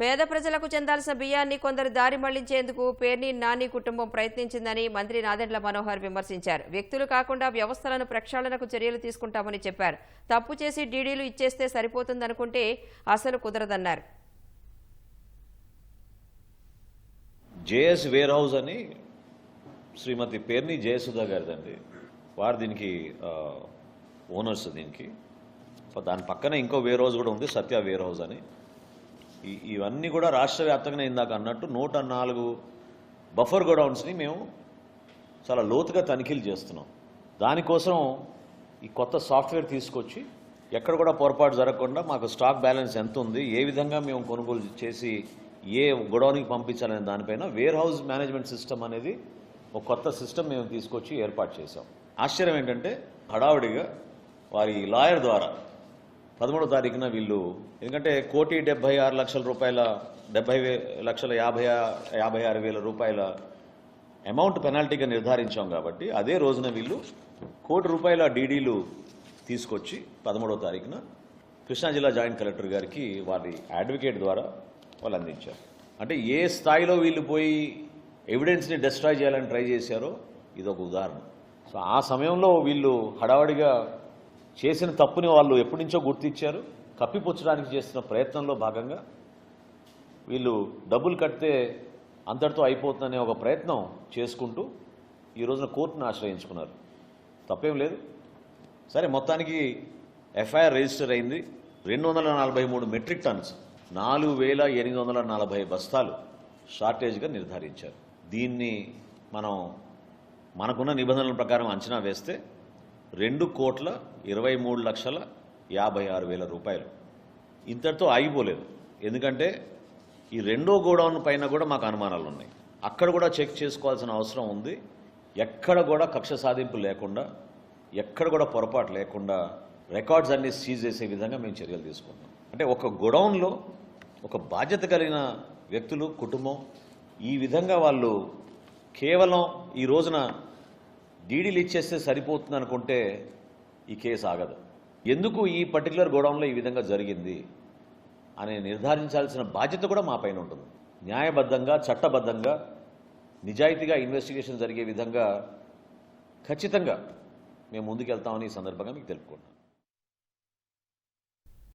పేద ప్రజలకు చెందాల్సిన బియ్యాన్ని కొందరు దారి మళ్ళించేందుకు పేర్ని నాని కుటుంబం ప్రయత్నించిందని మంత్రి నాదెండ్ల మనోహర్ విమర్శించారు. వ్యక్తులు కాకుండా వ్యవస్థలను ప్రక్షాళనకు చర్యలు తీసుకుంటామని చెప్పారు. తప్పు చేసి డీడీలు ఇచ్చేస్తే సరిపోతుందనుకుంటే అసలు కుదరదన్నారు. జేఎస్ వేర్ హౌస్ అని శ్రీమతి పేర్ని జయసుధా గారిదండి. వారు దీనికి ఓనర్స్ దీనికి. దాని పక్కన ఇంకో వేర్ హౌస్ కూడా ఉంది సత్య వేర్ హౌస్ అని. ఇవన్నీ కూడా రాష్ట్ర వ్యాప్తంగా ఇందాక అన్నట్టు నూట నాలుగు బఫర్ గోడౌన్స్ని మేము చాలా లోతుగా తనిఖీలు చేస్తున్నాం. దానికోసం ఈ కొత్త సాఫ్ట్వేర్ తీసుకొచ్చి ఎక్కడ కూడా పొరపాటు జరగకుండా మాకు స్టాక్ బ్యాలెన్స్ ఎంత ఉంది ఏ విధంగా మేము కొనుగోలు చేసి ఏ గొడౌన్కి పంపించాలనే దానిపైన వేర్ హౌస్ మేనేజ్మెంట్ సిస్టమ్ అనేది ఒక కొత్త సిస్టమ్ మేము తీసుకొచ్చి ఏర్పాటు చేశాం. ఆశ్చర్యం ఏంటంటే హడావుడిగా వారి లాయర్ ద్వారా పదమూడో తారీఖున వీళ్ళు ఎందుకంటే కోటి డెబ్బై ఆరు లక్షల రూపాయల డెబ్బై లక్షల యాభై యాభై ఆరు వేల రూపాయల అమౌంట్ పెనాల్టీగా నిర్ధారించాం కాబట్టి అదే రోజున వీళ్ళు కోటి రూపాయల డీడీలు తీసుకొచ్చి పదమూడో తారీఖున కృష్ణా జిల్లా జాయింట్ కలెక్టర్ గారికి వారి అడ్వకేట్ ద్వారా వాళ్ళు అందించారు. అంటే ఏ స్థాయిలో వీళ్ళు పోయి ఎవిడెన్స్ని డిస్ట్రాయ్ చేయాలని ట్రై చేశారో ఇది ఒక ఉదాహరణ. సో ఆ సమయంలో వీళ్ళు హడావడిగా చేసిన తప్పుని వాళ్ళు ఎప్పటి నుంచో గుర్తించారు కప్పిపుచ్చడానికి చేస్తున్న ప్రయత్నంలో భాగంగా వీళ్ళు డబ్బులు కడితే అంతటితో అయిపోతుందనే ఒక ప్రయత్నం చేసుకుంటూ ఈ రోజున కోర్టును ఆశ్రయించుకున్నారు. తప్పేం లేదు. సరే మొత్తానికి ఎఫ్ఐఆర్ రిజిస్టర్ అయింది. రెండు వందల నలభై మూడు మెట్రిక్ టన్స్ నాలుగు వేల ఎనిమిది వందల నలభై బస్తాలు షార్టేజ్గా నిర్ధారించారు. దీన్ని మనం మనకున్న నిబంధనల ప్రకారం అంచనా వేస్తే రెండు కోట్ల ఇరవై మూడు లక్షల యాభై ఆరు వేల రూపాయలు. ఇంతటితో ఆగిపోలేదు. ఎందుకంటే ఈ రెండో గోడౌన్ పైన కూడా మాకు అనుమానాలు ఉన్నాయి అక్కడ కూడా చెక్ చేసుకోవాల్సిన అవసరం ఉంది. ఎక్కడ కూడా కక్ష సాధింపు లేకుండా ఎక్కడ కూడా పొరపాటు లేకుండా రికార్డ్స్ అన్ని సీజ్ చేసే విధంగా మేము చర్యలు తీసుకుంటాం అంటే ఒక గొడౌన్లో ఒక బాధ్యత కలిగిన వ్యక్తులు కుటుంబం ఈ విధంగా వాళ్ళు కేవలం ఈ రోజున డీడీలు ఇచ్చేస్తే సరిపోతుంది అనుకుంటే ఈ కేసు ఆగదు. ఎందుకు ఈ పర్టికులర్ గోడౌన్లో ఈ విధంగా జరిగింది అని నిర్ధారించాల్సిన బాధ్యత కూడా మా పైన ఉంటుంది. న్యాయబద్ధంగా చట్టబద్ధంగా నిజాయితీగా ఇన్వెస్టిగేషన్ జరిగే విధంగా ఖచ్చితంగా మేము ముందుకెళ్తామని ఈ సందర్భంగా మీకు తెలుపుకుంటున్నాం.